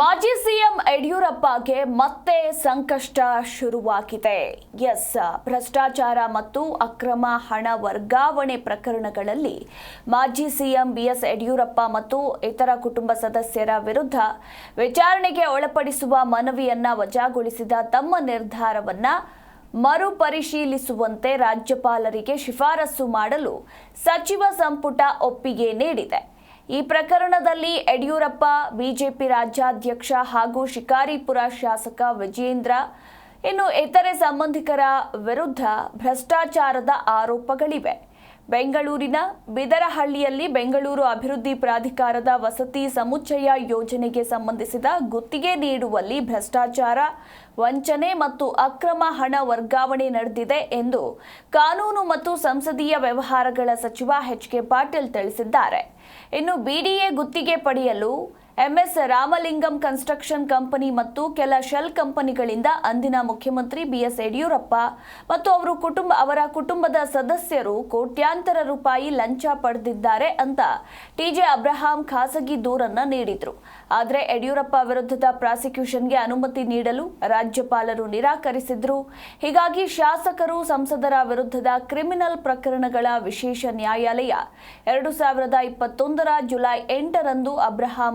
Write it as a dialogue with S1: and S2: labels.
S1: ಮಾಜಿ ಸಿಎಂ ಯಡಿಯೂರಪ್ಪಗೆ ಮತ್ತೆ ಸಂಕಷ್ಟ ಶುರುವಾಗಿದೆ. ಎಸ್, ಭ್ರಷ್ಟಾಚಾರ ಮತ್ತು ಅಕ್ರಮ ಹಣ ವರ್ಗಾವಣೆ ಪ್ರಕರಣಗಳಲ್ಲಿ ಮಾಜಿ ಸಿಎಂ ಬಿಎಸ್ ಯಡಿಯೂರಪ್ಪ ಮತ್ತು ಇತರ ಕುಟುಂಬ ಸದಸ್ಯರ ವಿರುದ್ಧ ವಿಚಾರಣೆಗೆ ಒಳಪಡಿಸುವ ಮನವಿಯನ್ನ ವಜಾಗೊಳಿಸಿದ ತಮ್ಮ ನಿರ್ಧಾರವನ್ನ ಮರುಪರಿಶೀಲಿಸುವಂತೆ ರಾಜ್ಯಪಾಲರಿಗೆ ಶಿಫಾರಸು ಮಾಡಲು ಸಚಿವ ಸಂಪುಟ ಒಪ್ಪಿಗೆ ನೀಡಿದೆ. ಈ ಪ್ರಕರಣದಲ್ಲಿ ಯಡಿಯೂರಪ್ಪ, ಬಿಜೆಪಿ ರಾಜ್ಯಾಧ್ಯಕ್ಷ ಹಾಗೂ ಶಿಕಾರಿಪುರ ಶಾಸಕ ವಿಜೇಂದ್ರ ಇನ್ನು ಇತರೆ ಸಂಬಂಧಿಕರ ವಿರುದ್ಧ ಭ್ರಷ್ಟಾಚಾರದ ಆರೋಪಗಳಿವೆ. ಬೆಂಗಳೂರಿನ ಬಿದರಹಳ್ಳಿಯಲ್ಲಿ ಬೆಂಗಳೂರು ಅಭಿವೃದ್ಧಿ ಪ್ರಾಧಿಕಾರದ ವಸತಿ ಸಮುಚ್ಚಯ ಯೋಜನೆಗೆ ಸಂಬಂಧಿಸಿದ ಗುತ್ತಿಗೆ ನೀಡುವಲ್ಲಿ ಭ್ರಷ್ಟಾಚಾರ, ವಂಚನೆ ಮತ್ತು ಅಕ್ರಮ ಹಣ ವರ್ಗಾವಣೆ ನಡೆದಿದೆ ಎಂದು ಕಾನೂನು ಮತ್ತು ಸಂಸದೀಯ ವ್ಯವಹಾರಗಳ ಸಚಿವ ಎಚ್ ಕೆ ಪಾಟೀಲ್ ತಿಳಿಸಿದ್ದಾರೆ. ಇನ್ನು ಬಿಡಿಎ ಗುತ್ತಿಗೆ ಪಡೆಯಲು ಎಂಎಸ್ ರಾಮಲಿಂಗಂ ಕನ್ಸ್ಟ್ರಕ್ಷನ್ ಕಂಪನಿ ಮತ್ತು ಕೆಲ ಶೆಲ್ ಕಂಪನಿಗಳಿಂದ ಅಂದಿನ ಮುಖ್ಯಮಂತ್ರಿ ಬಿಎಸ್ ಯಡಿಯೂರಪ್ಪ ಮತ್ತು ಅವರು ಕುಟುಂಬ, ಅವರ ಕುಟುಂಬದ ಸದಸ್ಯರು ಕೋಟ್ಯಾಂತರ ರೂಪಾಯಿ ಲಂಚ ಪಡೆದಿದ್ದಾರೆ ಅಂತ ಟಿಜೆ ಅಬ್ರಹಾಂ ಖಾಸಗಿ ದೂರನ್ನ ನೀಡಿದ್ರು. ಆದರೆ ಯಡಿಯೂರಪ್ಪ ವಿರುದ್ಧದ ಪ್ರಾಸಿಕ್ಯೂಷನ್ಗೆ ಅನುಮತಿ ನೀಡಲು ರಾಜ್ಯಪಾಲರು ನಿರಾಕರಿಸಿದ್ರು. ಹೀಗಾಗಿ ಶಾಸಕರು ಸಂಸದರ ವಿರುದ್ಧದ ಕ್ರಿಮಿನಲ್ ಪ್ರಕರಣಗಳ ವಿಶೇಷ ನ್ಯಾಯಾಲಯ ಎರಡು ಸಾವಿರದ ಇಪ್ಪತ್ತೊಂದರ ಜುಲೈ ಎಂಟರಂದು ಅಬ್ರಹಾಂ